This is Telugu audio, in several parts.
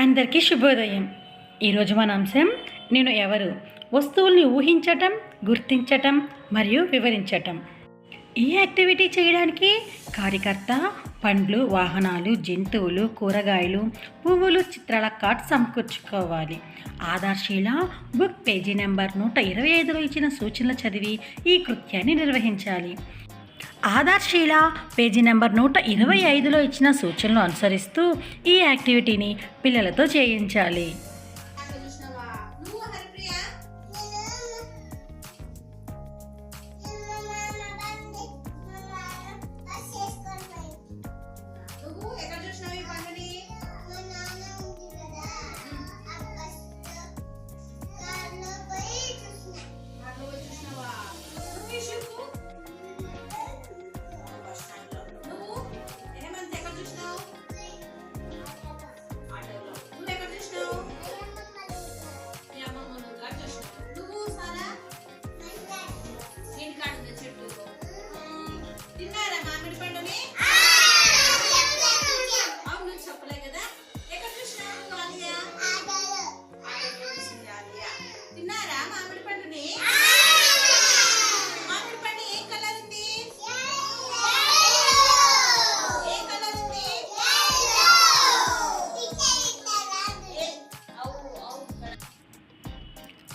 అందరికీ శుభోదయం. ఈరోజు మన అంశం నేను ఎవరు వస్తువుల్ని ఊహించటం గుర్తించటం మరియు వివరించటం. ఈ యాక్టివిటీ చేయడానికి కార్యకర్త పండ్లు వాహనాలు జంతువులు కూరగాయలు పువ్వులు చిత్రాల కార్డ్ సమకూర్చుకోవాలి. ఆధార్శీల బుక్ పేజీ నెంబర్ నూట ఇరవై ఐదులో ఇచ్చిన సూచనలు చదివి ఈ కృత్యాన్ని నిర్వహించాలి. ఆధార్శీల పేజీ నెంబర్ నూట ఇరవై ఐదులో ఇచ్చిన సూచనలు అనుసరిస్తూ ఈ యాక్టివిటీని పిల్లలతో చేయించాలి.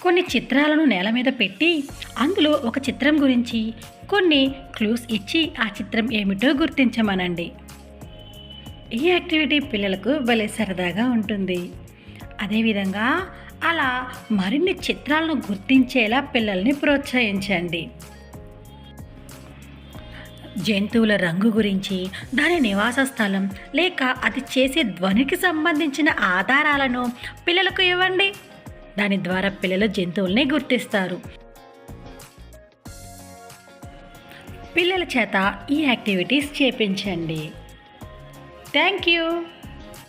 కొన్ని చిత్రాలను నేల మీద పెట్టి అందులో ఒక చిత్రం గురించి కొన్ని క్లూస్ ఇచ్చి ఆ చిత్రం ఏమిటో గుర్తించమనండి. ఈ యాక్టివిటీ పిల్లలకు భలే సరదాగా ఉంటుంది. అదేవిధంగా అలా మరిన్ని చిత్రాలను గుర్తించేలా పిల్లల్ని ప్రోత్సహించండి. జంతువుల రంగు గురించి దాని నివాస స్థలం లేక అది చేసే ధ్వనికి సంబంధించిన ఆధారాలను పిల్లలకు ఇవ్వండి. దాని ద్వారా పిల్లలు జంతువుల్ని గుర్తిస్తారు. పిల్లల చేత ఈ యాక్టివిటీస్ చేపించండి. Thank you.